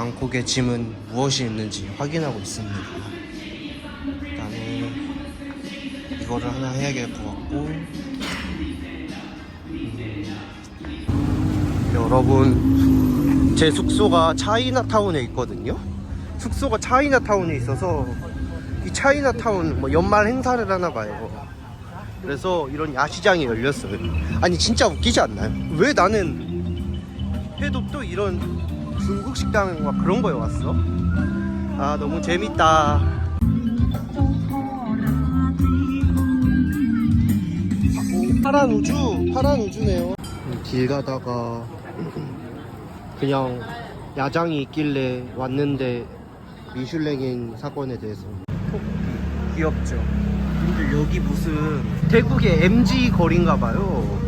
방콕의 짐은 무엇이 있는지 확인하고 있습니다. 일단은 이거를 하나 해야 될 것 같고 음, 여러분 제 숙소가 차이나타운에 있거든요. 숙소가 차이나타운에 있어서 이 차이나타운 뭐 연말 행사를 하나 봐요. 그래서 이런 야시장이 열렸어요. 아니 진짜 웃기지 않나요? 왜 나는 해도 또 이런 중국 식당 막 그런 거에 왔어? 아 너무 재밌다. 오, 파란 우주, 파란 우주네요. 길 가다가 그냥 야장이 있길래 왔는데 미슐랭인 사건에 대해서 귀엽죠. 근데 여기 무슨 태국의 MG 거리인가 봐요.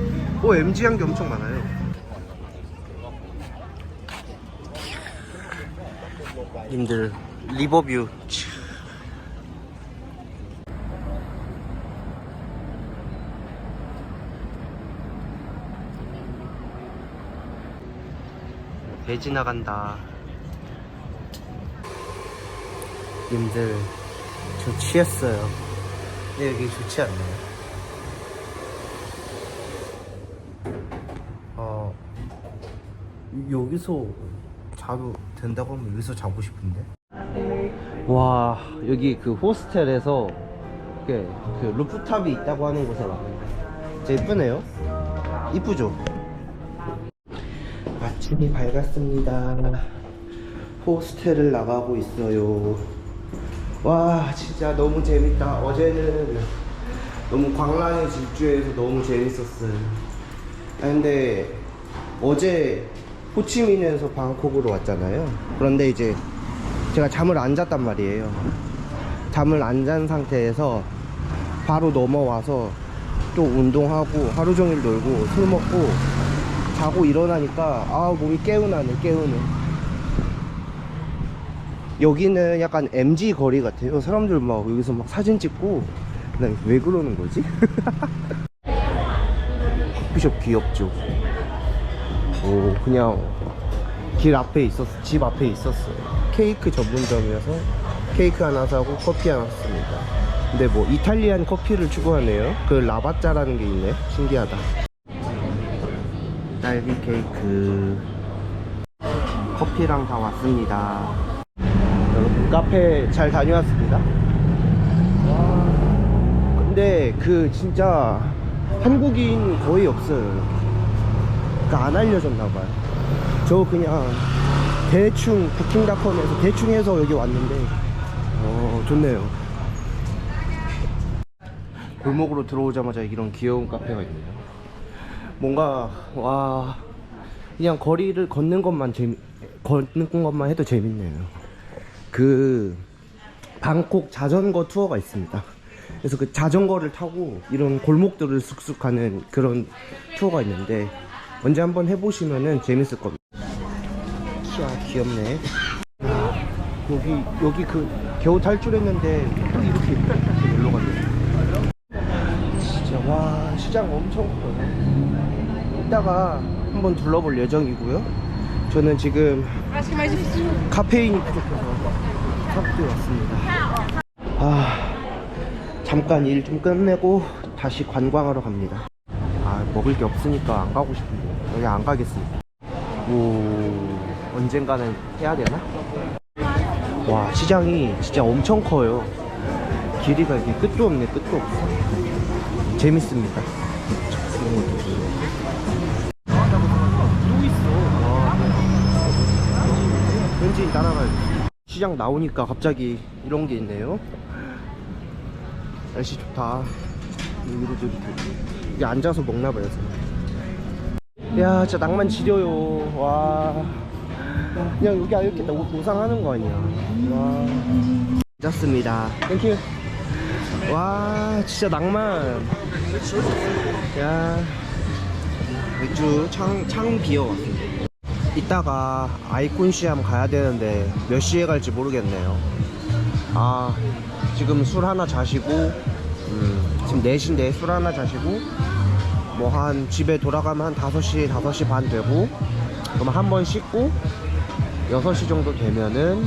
어 MG 한게 엄청 많아요. 님들 리버뷰 치. 배 지나간다 님들 저 취했어요 근데 여기 좋지 않나요? 어 여기서 자도 된다고 하면 여기서 자고 싶은데? 와 여기 그 호스텔에서 그, 그 루프탑이 있다고 하는 곳에 왔는데 진짜 이쁘네요. 이쁘죠? 아침이 밝았습니다. 호스텔을 나가고 있어요. 와 진짜 너무 재밌다. 어제는 너무 광란의 질주해서 너무 재밌었어요. 아, 근데 어제 호치민에서 방콕으로 왔잖아요. 그런데 이제 제가 잠을 안 잤단 말이에요. 잠을 안 잔 상태에서 바로 넘어와서 또 운동하고 하루 종일 놀고 술 먹고 자고 일어나니까 아 몸이 개운하네 개운해 여기는 약간 MG 거리 같아요. 사람들 막 여기서 막 사진 찍고. 난 왜 그러는 거지? 커피숍 귀엽죠 오 그냥 길 앞에 있었어 집 앞에 있었어요. 케이크 전문점이어서 케이크 하나 사고 커피 하나 샀습니다. 근데 뭐 이탈리안 커피를 추구하네요. 그 라바짜라는 게 있네. 신기하다. 딸기 케이크. 커피랑 다 왔습니다. 여러분 카페 잘 다녀왔습니다. 근데 그 진짜 한국인 거의 없어요 그러니까 안 알려줬나 봐요. 저 그냥 대충 부킹닷컴에서 대충 해서 여기 왔는데. 어 좋네요. 골목으로 들어오자마자 이런 귀여운 카페가 있네요. 뭔가 와 그냥 거리를 걷는 것만 재미 걷는 것만 해도 재밌네요. 그 방콕 자전거 투어가 있습니다. 그래서 그 자전거를 타고 이런 골목들을 쑥쑥 가는 그런 투어가 있는데 언제 한번 해보시면은 재밌을 겁니다. 키야 귀엽네. 여기 여기 그 겨우 탈출했는데 또 이렇게 일로 갔네. 진짜 와 시장 엄청 커요 이따가 한번 둘러볼 예정이고요. 저는 지금 카페인이 부족해서 카페에 왔습니다. 아 잠깐 일 좀 끝내고 다시 관광하러 갑니다. 아 먹을 게 없으니까 안 가고 싶은데. 여기 안 가겠습니다. 오 언젠가는 해야 되나? 와 시장이 진짜 엄청 커요. 길이가 이게 끝도 없네 끝도 없어. 재밌습니다. 이런 왠지 따라가야 시장 나오니까 갑자기 이런 게 있네요. 날씨 좋다. 여기도 여기 앉아서 먹나봐요 야 진짜 낭만 지려요. 와. 그냥 여기 이렇게 나 보상하는 거 아니야. 와. 괜찮습니다. 땡큐 와 진짜 낭만. 야. 맥주 창, 창 비어 왔습니다. 이따가 아이콘 시암 가야 되는데 몇 시에 갈지 모르겠네요. 아 지금 술 하나 자시고 음, 지금 4시인데 술 하나 자시고 뭐 한 집에 돌아가면 한 5시 5시 반 되고 그럼 한 번 씻고 6시 정도 되면은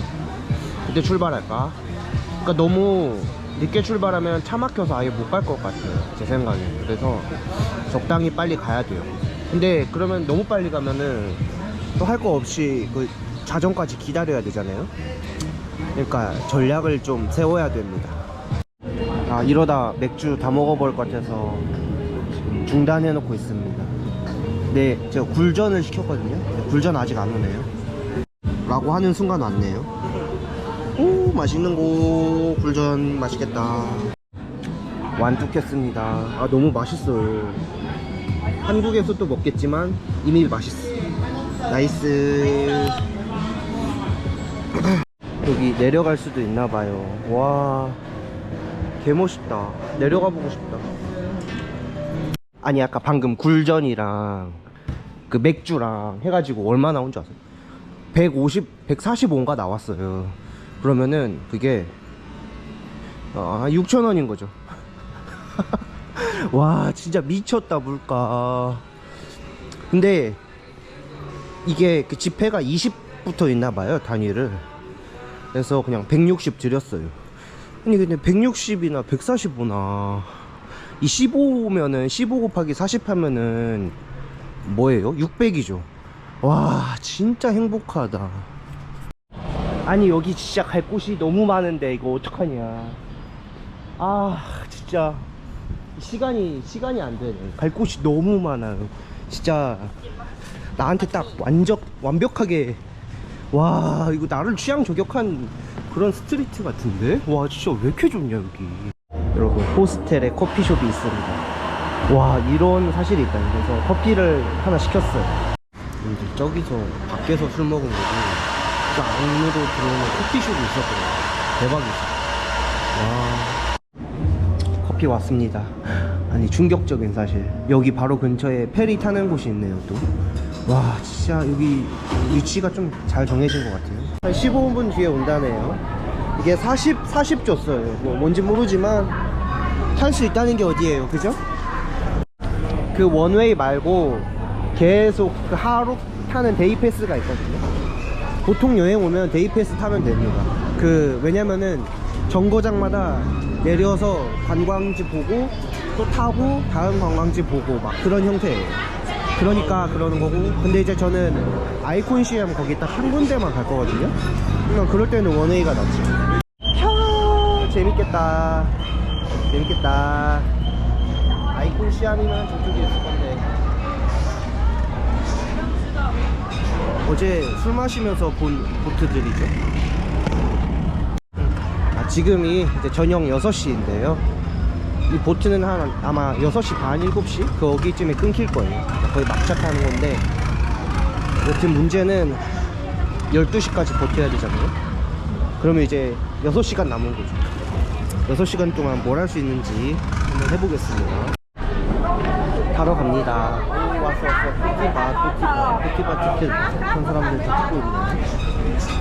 그때 출발할까? 그러니까 너무 늦게 출발하면 차 막혀서 아예 못 갈 것 같아요. 제 생각에. 그래서 적당히 빨리 가야 돼요. 근데 그러면 너무 빨리 가면은 또 할 거 없이 그 자정까지 기다려야 되잖아요. 그러니까 전략을 좀 세워야 됩니다. 아 이러다 맥주 다 먹어볼 것 같아서 지금 중단해 놓고 있습니다. 네, 제가 굴전을 시켰거든요. 굴전 아직 안 오네요. 라고 하는 순간 왔네요. 오, 맛있는 거 굴전 맛있겠다. 완뚝했습니다. 아, 너무 맛있어요. 한국에서 또 먹겠지만 이미 맛있어. 나이스. 여기 내려갈 수도 있나 봐요. 와, 개 멋있다. 내려가 보고 싶다. 아니 아까 방금 굴전이랑 그 맥주랑 해가지고 얼마 나온 줄 아세요? 150, 145인가 나왔어요. 그러면은 그게 아 6천 원인 거죠. 와 진짜 미쳤다 물가. 근데 이게 그 지폐가 20부터 있나 봐요 단위를. 그래서 그냥 160 드렸어요. 아니 근데 160이나 145나 이 15면은 15 곱하기 40 하면은 뭐예요? 600이죠. 와, 진짜 행복하다. 아니, 여기 진짜 갈 곳이 너무 많은데 이거 어떡하냐. 아, 진짜 시간이 시간이 안 되네. 갈 곳이 너무 많아요. 진짜 나한테 딱 완전 완벽하게 와, 이거 나를 취향 저격한 그런 스트리트 같은데? 와, 진짜 왜 이렇게 좋냐, 여기. 여러분 호스텔에 커피숍이 있습니다. 와 이런 사실이 있다 그래서 커피를 하나 시켰어요. 근데 저기서 밖에서 술 먹은 거고 저 안으로 들어오는 커피숍이 있었거든요. 대박이었어 와. 커피 왔습니다. 아니 충격적인 사실. 여기 바로 근처에 페리 타는 곳이 있네요 또 와 진짜 여기 위치가 좀 잘 정해진 것 같아요 한 15분 뒤에 온다네요 이게 40, 40 줬어요. 뭐 뭔지 모르지만 탈수 있다는 게 어디예요, 그죠? 그 원웨이 말고 계속 그 하루 타는 데이 패스가 있거든요. 보통 여행 오면 데이 패스 타면 됩니다. 그 왜냐면은 정거장마다 내려서 관광지 보고 또 타고 다음 관광지 보고 막 그런 형태예요. 그러니까 그러는 거고 근데 이제 저는 아이콘 시엠 거기 딱 한 군데만 갈 거거든요. 그러니까 그럴 때는 원웨이가 낫지. 캬 재밌겠다. 재밌겠다. 아이콘 시암이면 저쪽에 있을 건데. 어제 술 마시면서 본 보트들이죠. 아, 지금이 이제 저녁 6시인데요. 이 보트는 한 아마 6시 반, 7시? 거기쯤에 끊길 거예요. 거의 막차 타는 건데. 여튼 문제는 12시까지 버텨야 되잖아요. 그러면 이제 6시간 남은 거죠. 6시간 동안 뭘 할 수 있는지 한번 해보겠습니다. 타러 갑니다. 오, 왔어, 왔어. 푸티바, 푸티바, 푸티바 티켓 한 사람들 다 찍고 있네.